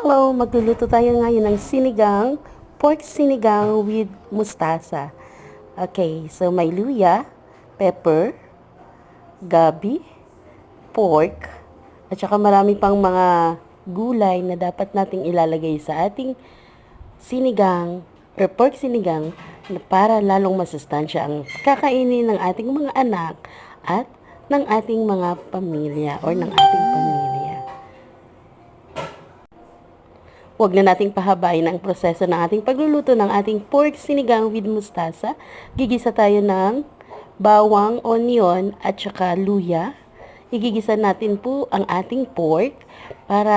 Hello, magluluto tayo ngayon ng sinigang, pork sinigang with mustasa. Okay, so may luya, pepper, gabi, pork, at saka marami pang mga gulay na dapat nating ilalagay sa ating sinigang or pork sinigang para lalong masustansya ang kakainin ng ating mga anak at ng ating mga pamilya or ng ating Huwag na nating pahabain ang proseso ng ating pagluluto ng ating pork sinigang with mustasa. Gigisa tayo ng bawang, onion at saka luya. Igigisa natin po ang ating pork para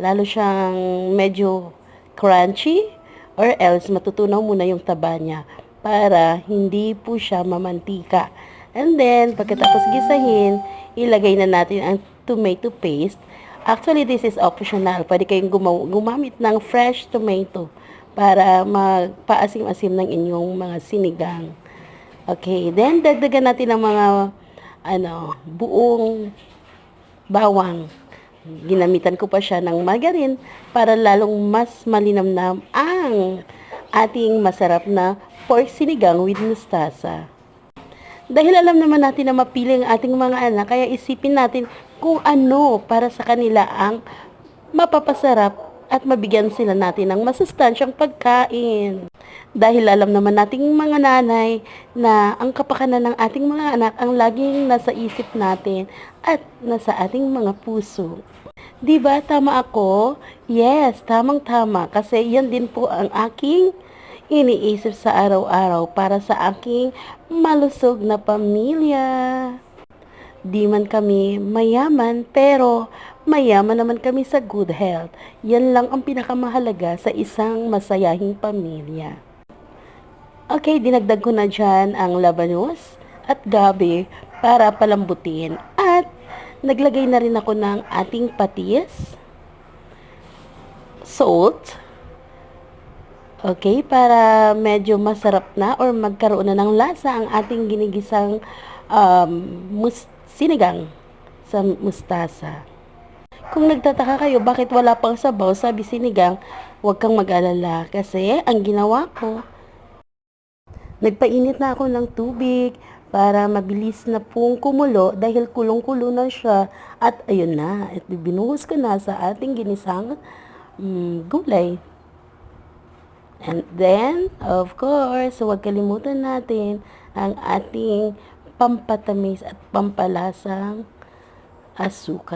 lalo siyang medyo crunchy or else matutunaw muna yung taba niya para hindi po siya mamantika. And then, pagkatapos gisahin, ilagay na natin ang tomato paste. Actually, this is optional. Pwede kayong gumamit ng fresh tomato para magpaasim-asim ng inyong mga sinigang. Okay, then dagdagan natin ng mga ano, buong bawang. Ginamitan ko pa siya ng margarine para lalong mas malinamnam ang ating masarap na pork sinigang with mustasa. Dahil alam naman natin na mapili ang ating mga anak, kaya isipin natin kung ano para sa kanila ang mapapasarap at mabigyan sila natin ng masustansyang pagkain. Dahil alam naman nating mga nanay na ang kapakanan ng ating mga anak ang laging nasa isip natin at nasa ating mga puso. 'Di ba tama ako? Yes, tamang-tama kasi yan din po ang aking iniisip sa araw-araw para sa aking malusog na pamilya. Di man kami mayaman, pero mayaman naman kami sa good health. Yan lang ang pinakamahalaga sa isang masayahing pamilya. Okay, dinagdag ko na dyan ang labanos at gabi para palambutin. At naglagay na rin ako ng ating patis, salt, Okay, para medyo masarap na or magkaroon na ng lasa ang ating ginigisang um, mus- sinigang sa mustasa. Kung nagtataka kayo bakit wala pang sabaw, sabi sinigang, huwag kang mag-alala kasi ang ginawa ko, nagpainit na ako ng tubig para mabilis na pong kumulo dahil kulong-kulo na siya at ayun na, at binuhos ko na sa ating ginisang mm, gulay. And then, of course, huwag kalimutan natin ang ating pampatamis at pampalasang asukal.